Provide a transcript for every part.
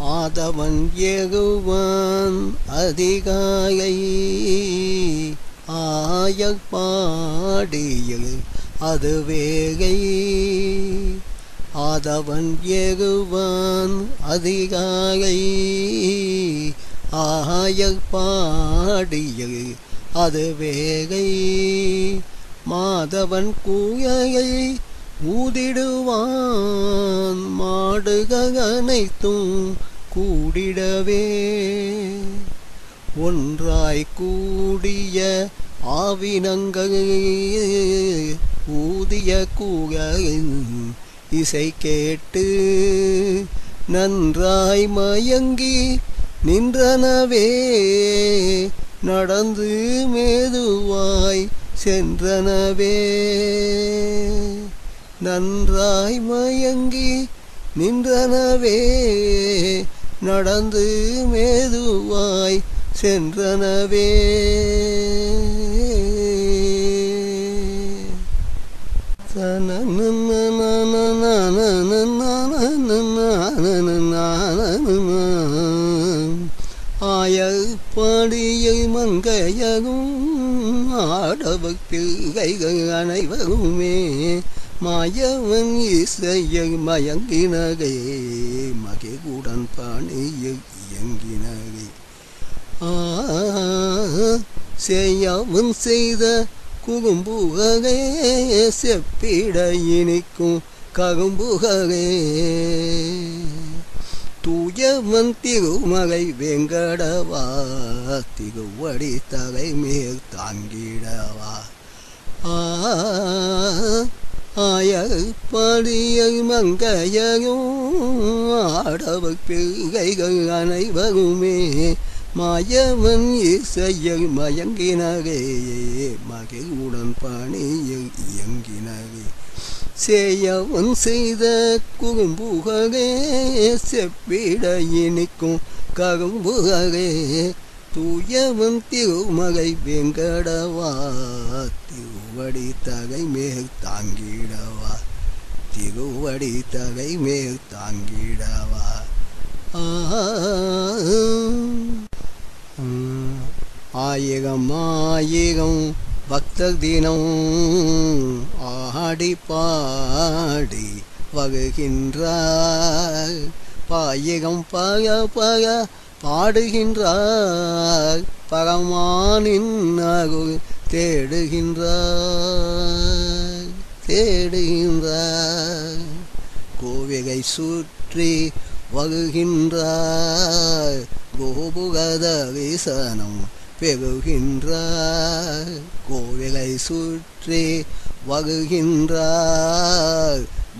ஆதவன் ஏகுவான் அதிகாயை. ஆய பாடியில் அது வேகை. ஆதவன் ஏகுவான் அதிகாலை ஆயப்பாடியில் அது வேகை. மாதவன் கூயையை ஊதிடுவான் மாடுகள் அனைத்தும் கூடிடவே. ஒன்றாய் கூடிய ஆவினங்கள் ஊதிய கூகையின் இசை கேட்டு நன்றாய் மயங்கி நின்றனவே. நடந்து மேதுவாய் சென்றனவே. நன்றாய் மயங்கி நின்றனவே நடந்து மேதுவாய் சென்றனவே. ஆயப்பாடியை மங்கையகும் ஆடவத்தில்கைகள் அனைவருமே மாயவன் இசையை மயங்கினகை மகிழ்வுடன் பாணியை இயங்கினகை. செய்யவன் செய்த குகும்புகே செப்பிட இனிக்கும் ககும்புகே தூயவன் திருமகை வெங்கடவா திருவடி தகை மேல் தாங்கிடவா. ஆ ஆயப்பாடியை மங்கையரும் ஆடவர் பிள்ளைகள் அனைவருமே மாயவன் இசையில் மயங்கினரே மகிழ்வுடன் பணியில் இயங்கினரே. சேயவன் செய்த குறும்புகரே செப்பிட இனிக்கும் கரும்புகரே தூயவன் திருமலை வெங்கடவா திருவடி தகை மேல் தாங்கிடவா திருவடி தகை மேல் தாங்கிடவா. ஆயிரம் ஆயிரம் பக்தர் தினம் ஆடி பாடி வருகின்றார். பாயகம் பக பக பாடுகின்றார் பரமானின் அருள் தேடுகின்றார் தேடுகின்றார் கோவிலை சுற்றி வருகின்றார் கோபுகத விசனம் பெறுகின்றார் கோவிலை சுற்றி வருகின்றார்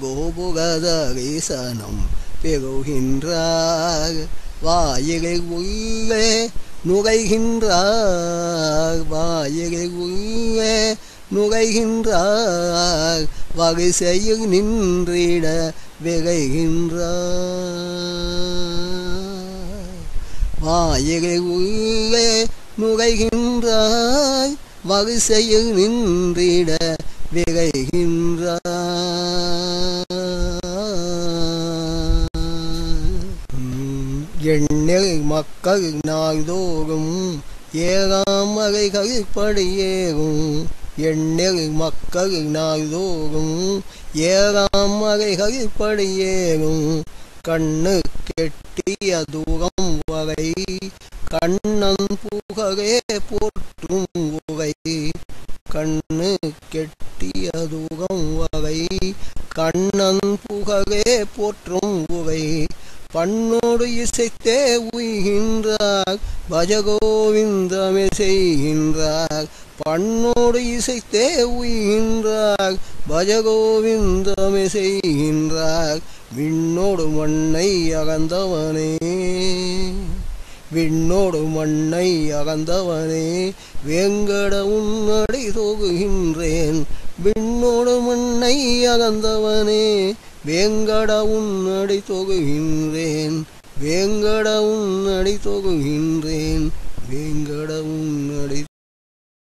கோபுகத விசனம் பெறுகின்றார் வாயிலை உள்ளே நுழைகின்றார் வாயிலை உள்ளே நுழைகின்றார் வரிசையில் நின்றிட விரைகின்றார். வாயிலை உள்ளே நுழைகின்றார் வரிசையில் நின்றிட விரைகின்றார் மக்கள் நாள்தோறும் ஏழாம் அறைகள் படியேறும். எண்ணில் மக்கள் நாள்தோறும் ஏழாம் அறைகள் படியேறும். கண்ணு கெட்டிய தூரம் வரை கண்ணன் புகழே போற்றும் உரை கண்ணு கெட்டிய தூரம் வரை கண்ணன் புகழே போற்றும் உரை பண்ணோடு இசைத்தே உய்கின்றார். பஜகோவிந்தமே செய்கின்றார். பண்ணோடு இசைத்தே உய்கின்றார். பஜகோவிந்தமே செய்கின்றார். விண்ணோடு மண்ணை அகந்தவனே. விண்ணோடு மண்ணை அகந்தவனே. வேங்கட உன்னடி தோகுகின்றேன் விண்ணோடு மண்ணை அகந்தவனே. வேங்கட உன்னடி தொகுகின்றேன் வேங்கட உன்னடி தொகுகின்றேன் வேங்கட உன்னடி